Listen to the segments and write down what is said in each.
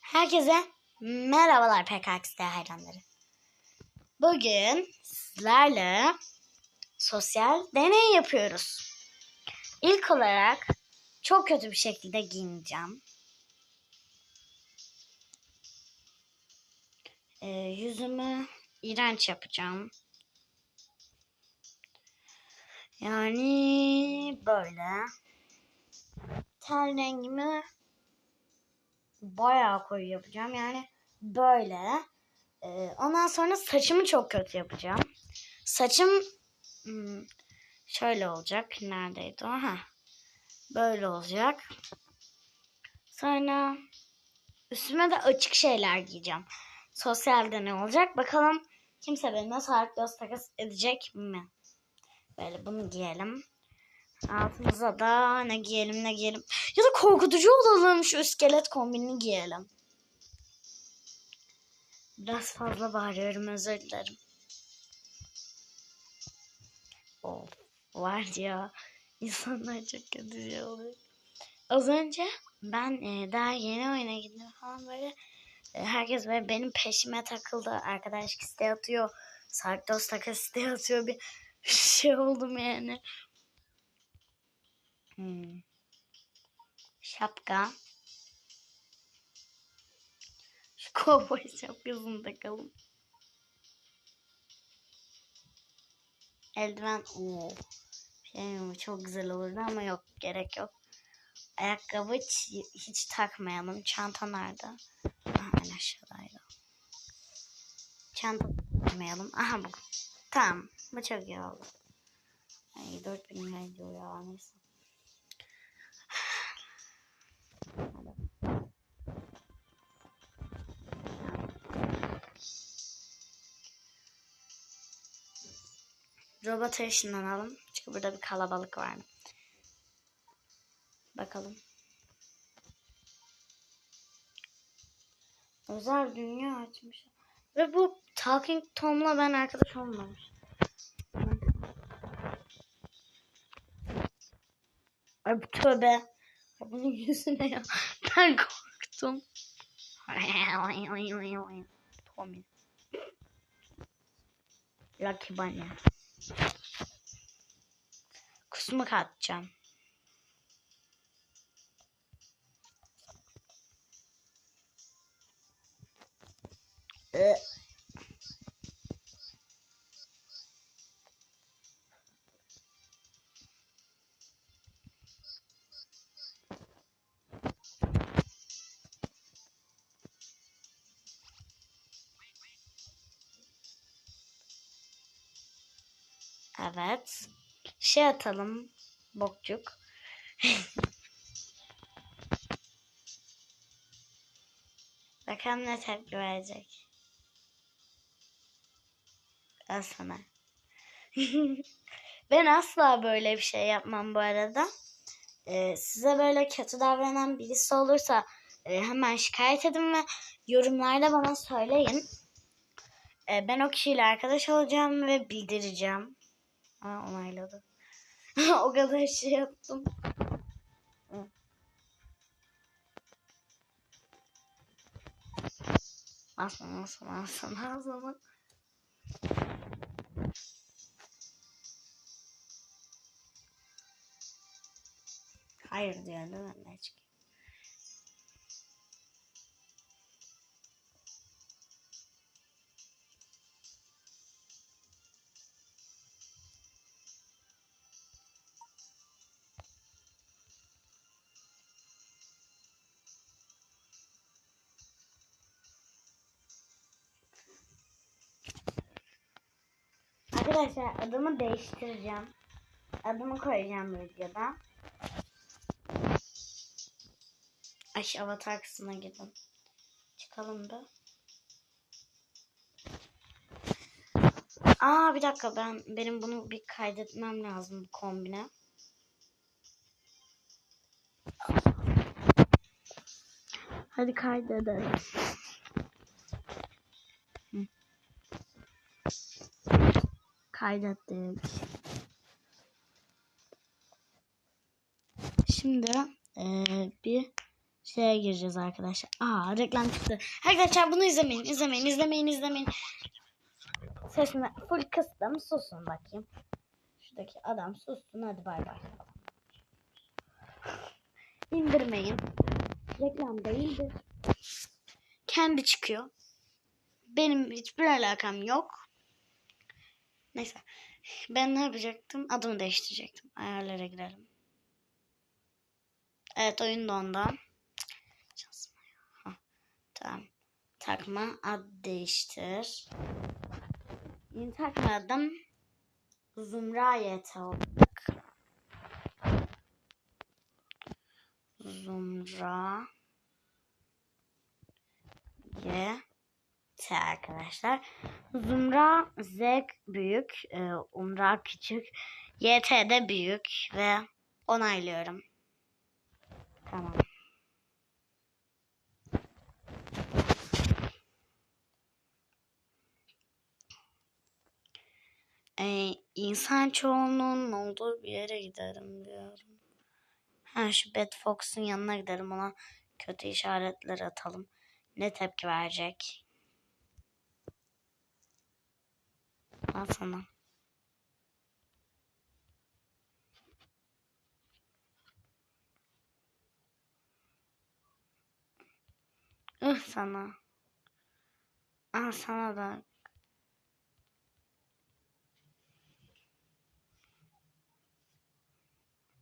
Herkese merhabalar PKX'de hayranları. Bugün sizlerle sosyal deney yapıyoruz. İlk olarak çok kötü bir şekilde giyineceğim. Ee, yüzümü iğrenç yapacağım. Yani böyle. Ten rengimi bayağı koyu yapacağım. Yani böyle. Ee, ondan sonra saçımı çok kötü yapacağım. Saçım hmm, şöyle olacak. Neredeydi o? Ha. Böyle olacak. Sonra üstüme de açık şeyler giyeceğim. Sosyalde ne olacak? Bakalım kimse benimle sağlık göz takas edecek mi? Böyle bunu giyelim. Altımıza da ne giyelim ne giyelim. Ya da korkutucu olalım şu iskelet kombinini giyelim. Biraz fazla bağırıyorum özür dilerim. Of var ya insanlar çok kötü şey oluyor. Az önce ben e, daha yeni oyuna gittim falan böyle e, herkes böyle benim peşime takıldı. Arkadaş isteği atıyor. Sark dost takas isteği atıyor. Bir şey oldum yani. Hmm. Şapka. Şu kovboy şapkasını takalım. Eldiven. Oo. Şey çok güzel olurdu ama yok gerek yok. Ayakkabı hiç, hiç takmayalım. Çanta nerede? Aha, en aşağıdaydı. Çanta takmayalım. Aha bu. Tamam. Bu çok iyi oldu. Ay 4000 lira diyor ya neyse. Robota ışınlanalım. Çünkü burada bir kalabalık var. Bakalım. Özel dünya açmış. Ve bu Talking Tom'la ben arkadaş olmamış. Ay bu tövbe. Bunun yüzüne ya. Ben korktum. Tommy. Lucky Bunny. Kusmuk atacağım. Ee, Evet. Şey atalım. Bokcuk. Bakalım ne tepki verecek. Al sana. ben asla böyle bir şey yapmam bu arada. Ee, size böyle kötü davranan birisi olursa e, hemen şikayet edin ve yorumlarda bana söyleyin. Ee, ben o kişiyle arkadaş olacağım ve bildireceğim. Aa, onayladı. o kadar şey yaptım. Aslan aslan aslan aslan. Hayır diyor değil mi? Ne Arkadaşlar adımı değiştireceğim. Adımı koyacağım videoda. Ay avatar kısmına gidin. Çıkalım da. Aa bir dakika ben benim bunu bir kaydetmem lazım bu kombine. Hadi kaydedelim. Kaydettik. Şimdi eee, bir şeye gireceğiz arkadaşlar. Aa reklam çıktı. Arkadaşlar bunu izlemeyin, izlemeyin, izlemeyin, izlemeyin. Sesini full kıstım. Susun bakayım. Şuradaki adam sussun. Hadi bay bay. İndirmeyin. Reklam değildir. Kendi çıkıyor. Benim hiçbir alakam yok. Neyse. Ben ne yapacaktım? Adımı değiştirecektim. Ayarlara girelim. Evet oyun ya. Hah, Tamam. Takma ad değiştir. Yeni takma adım Zumra YT olacak. Zumra YT arkadaşlar. Zumra Z büyük, e, Umra küçük, YT de büyük ve onaylıyorum. Tamam. Ee, insan çoğunluğunun olduğu bir yere giderim diyorum. Ha şu Bad Fox'un yanına giderim ona kötü işaretler atalım. Ne tepki verecek? Al sana. Ih sana. Al sana da.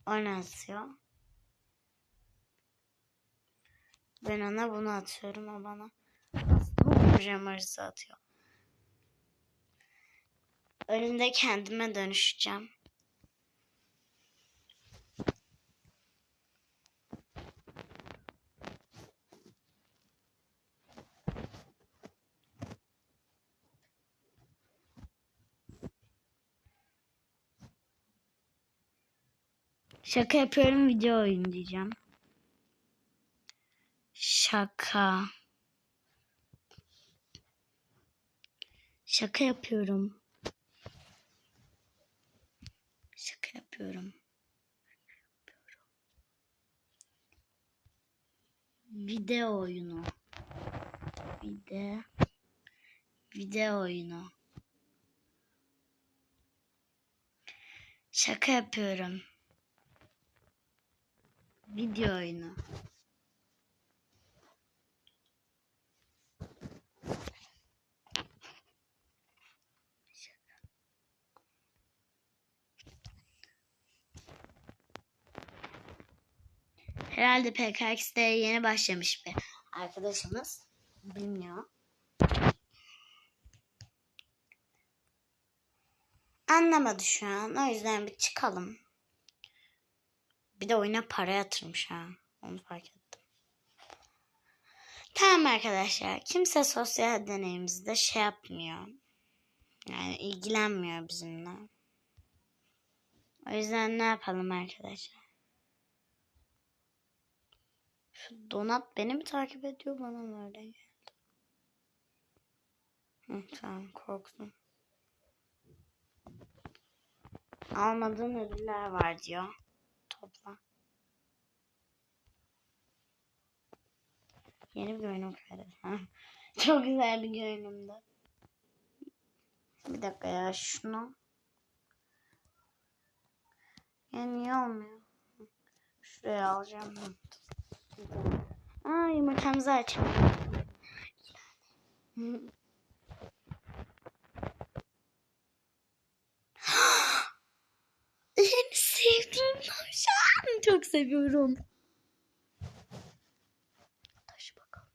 Oynatıyor. Ben ona bunu atıyorum o bana. Aslında emojisi atıyor. Önünde kendime dönüşeceğim. Şaka yapıyorum video oyun diyeceğim. Şaka. Şaka yapıyorum. Şaka yapıyorum. Video oyunu. Video. Video oyunu. Şaka yapıyorum. Video oyunu. Herhalde PKX'de yeni başlamış bir arkadaşımız. Bilmiyor. Anlamadı şu an. O yüzden bir çıkalım. Bir de oyuna para yatırmış ha. Onu fark ettim. Tamam arkadaşlar. Kimse sosyal deneyimizde şey yapmıyor. Yani ilgilenmiyor bizimle. O yüzden ne yapalım arkadaşlar? Şu donat beni mi takip ediyor bana mı öyle geldi? Hı, tamam korktum. Almadığın ödüller var diyor. Topla. Yeni bir görünüm kaydet. Çok güzel bir görünümdü. Bir dakika ya şunu. Ya niye olmuyor? Şuraya alacağım. Aa yumurtamızı açalım. En sevdiğim tavşan. Çok seviyorum. Taş bakalım.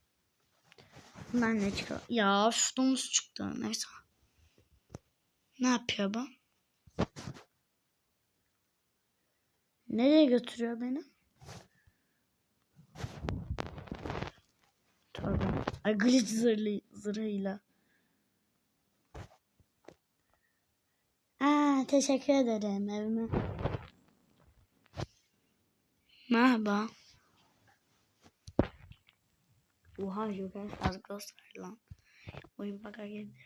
Bunlar ne çıkıyor? Ya şu domuz çıktı. Neyse. Ne yapıyor bu? Nereye götürüyor beni? Torba. Ay glitch zırhlı, zırhıyla. Aa, teşekkür ederim evime. Merhaba. Oha Joker az göster lan. Oyun baka geldi.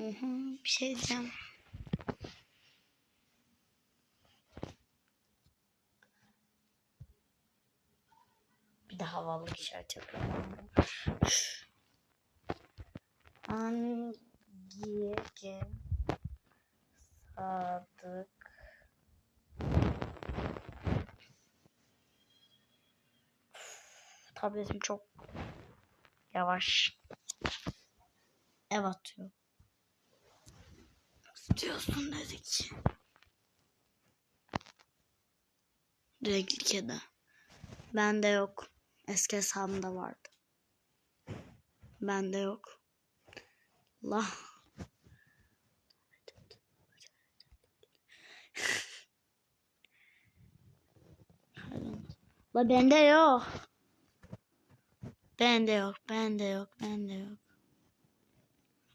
Hı, bir şey diyeceğim. Bir de havalı işaret yapıyorum. Hangi Sadık Tabletim çok yavaş. Ev atıyor. Nasıl diyorsun dedik. Renkli kedi. Bende yok. Eski hesabımda vardı. Bende yok. Allah. La bende yok. Bende yok, bende yok, bende yok.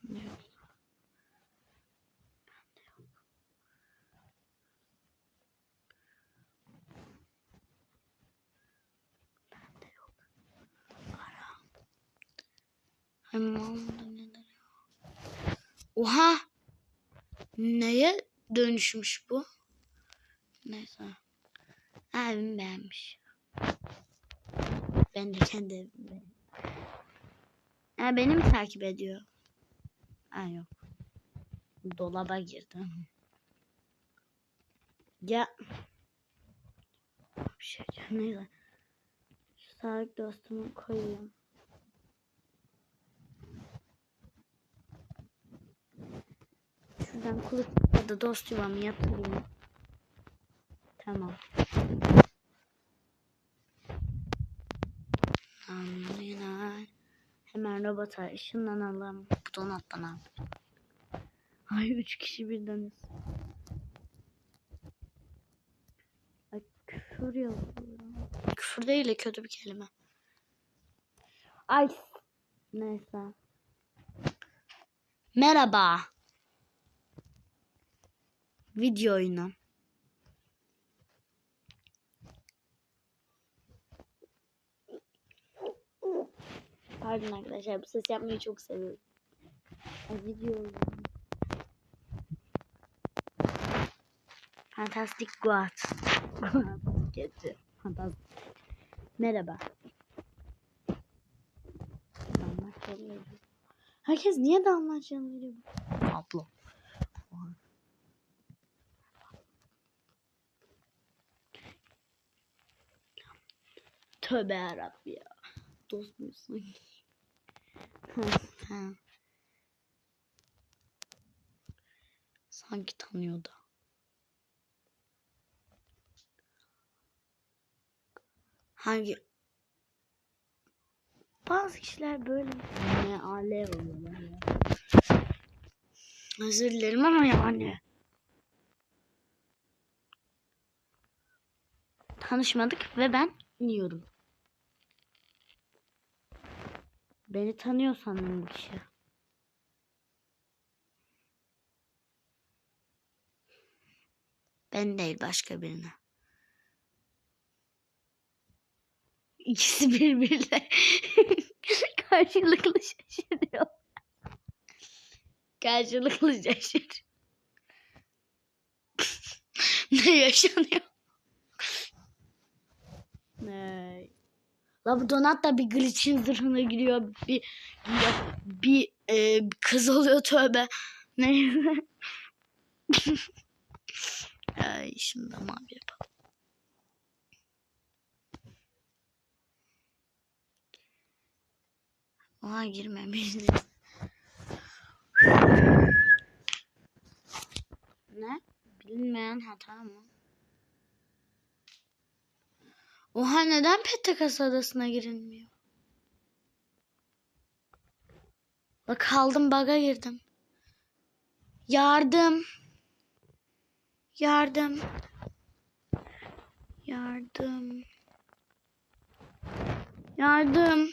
Bende yok. Bende yok. Ara. Hemen almadı neler ya. Oha! Neye dönüşmüş bu? Neyse. Abim beğenmiş. Ben de kendi evimde. Ha, beni mi takip ediyor? Ha yok. Dolaba girdim. Ya. Bir şey. Şu sağlık dostumu koyayım. Kılıç ya da dost yuvamı yatırayım. Tamam. Hemen robota ışınlanalım. Buton atlanalım. Ay üç kişi birdeniz. Ay küfür yazıyor. Küfür değil de kötü bir kelime. Ay. Neyse. Merhaba. Video oyunu. Pardon arkadaşlar bu ses yapmayı çok seviyorum. Video oyunu. Fantastic Guat. Merhaba. Herkes niye dalmaçyalı veriyor? Abla. Tövbe yarabbi ya. Dost musun? Ha. Sanki tanıyordu. Hangi? Bazı kişiler böyle ne ale oluyorlar ya. Özür dilerim ama yani. Tanışmadık ve ben iniyorum. Beni tanıyor sanırım bu kişi. Ben değil başka birine. İkisi birbirine karşılıklı şaşırıyor. Karşılıklı şaşır. ne yaşanıyor? Ne? La donat da bir glitch'in zırhına giriyor. Bir bir, bir, e, kız oluyor tövbe. Neyse. Ay şimdi mavi yapalım. Oha girmemişti. ne? Bilinmeyen hata mı? Oha neden Petakas adasına girilmiyor? Bak kaldım baga girdim. Yardım. Yardım. Yardım. Yardım.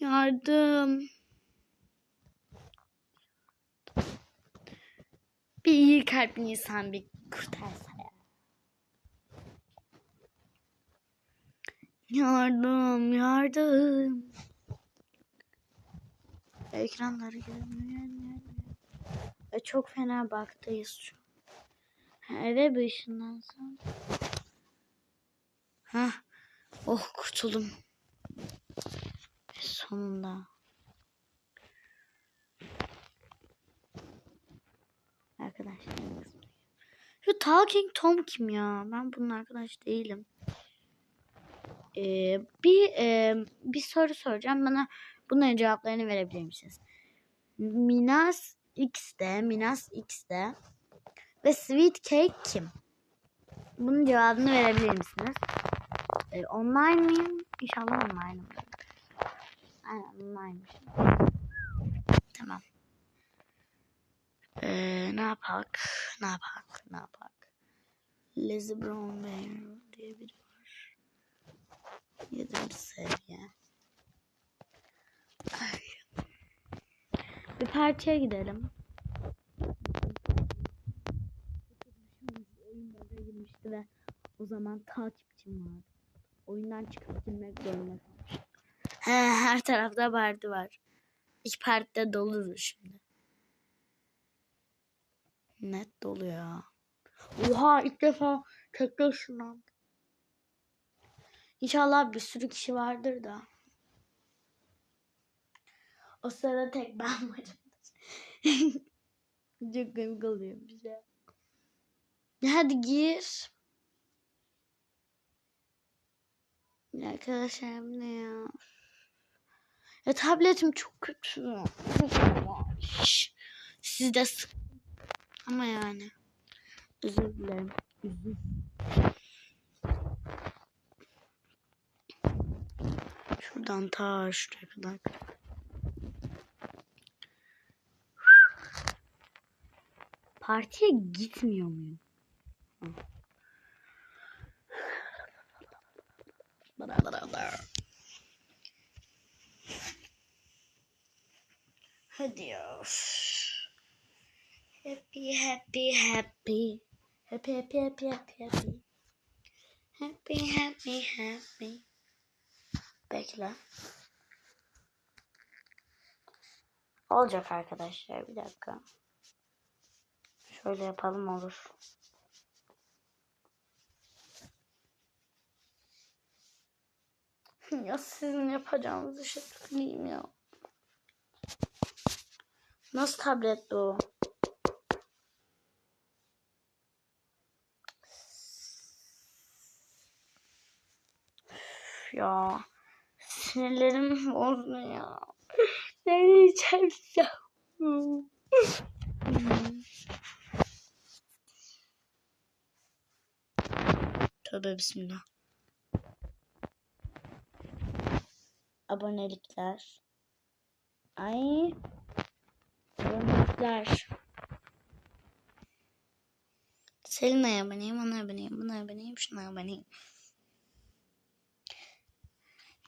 Yardım. Bir iyi kalpli insan bir kurtarsa ya. Yardım, yardım. Ekranları görünüyor. E, çok fena baktayız şu. Ha, Eve bir ışınlansam. Hah. Oh kurtuldum. Sonunda. Arkadaşlar. Şu Talking Tom kim ya? Ben bunun arkadaş değilim. Ee, bir e, bir soru soracağım. Bana bunların cevaplarını verebilir misiniz? Minas X'de, Minas X'de ve Sweet Cake kim? Bunun cevabını verebilir misiniz? Ee, online mıyım? İnşallah online'ım. Aynen online'mış. Tamam. Ee, ne yapak? Ne yapak? Ne yapak? Lizzie Brown diye biri. Yedinci seviye. Ay. Bir partiye gidelim. Oyun baga girmişti ve o zaman takipçim vardı. Oyundan çıkıp girmek zorunda kalmıştım. He, her tarafta parti var. İki partide doludur şimdi. Net dolu ya. Oha ilk defa tekrar ışınlandım. İnşallah bir sürü kişi vardır da. O sırada tek ben varım. Çok komik oluyor bize. Hadi gir. Arkadaşlar ne ya? Ya tabletim çok kötü. Siz de sık. Ama yani. Özür dilerim. Özür. Şuradan ta şuraya kadar. Partiye gitmiyor muyum? Hadi ya. Happy happy happy. Happy happy happy happy happy. Happy happy happy. Bekle. Olacak arkadaşlar bir dakika. Şöyle yapalım olur. Ya sizin yapacağınız işe tüküreyim ya. Nasıl tablet bu? Ya. Sinirlerim bozdu ya. Ne diyeceğim ya? Tövbe bismillah. Abonelikler. Ay. Abonelikler. Selina'ya aboneyim, ona aboneyim, buna aboneyim, şuna aboneyim.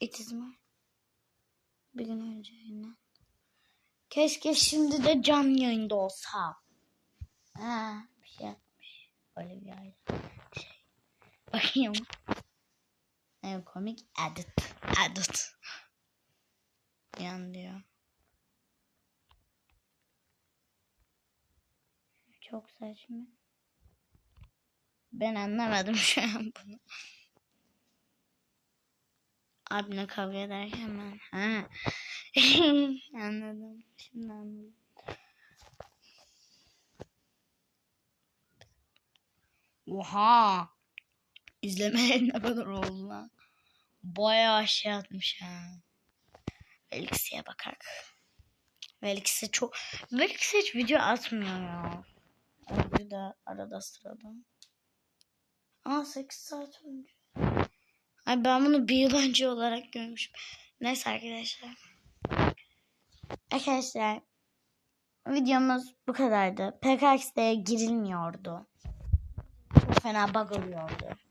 İtizma. Bir gün önce yayınlan. Keşke şimdi de can yayında olsa. Ha, bir şey yapmış. Öyle bir aile. Şey. Bakayım. En komik edit. Edit. Yan diyor. Çok saçma. Ben anlamadım şu an bunu. Abimle kavga ederken ben. Ha. anladım. Şimdi anladım. Oha. İzlemeler ne kadar oldu lan. Bayağı şey atmış ha. Velix'e bakak. Velix'e çok... Velix hiç video atmıyor ya. Bir de arada sırada. Aa 8 saat önce. Ay ben bunu bir yıl önce olarak görmüşüm. Neyse arkadaşlar. Arkadaşlar videomuz bu kadardı. PKX'de girilmiyordu. Çok fena bug oluyordu.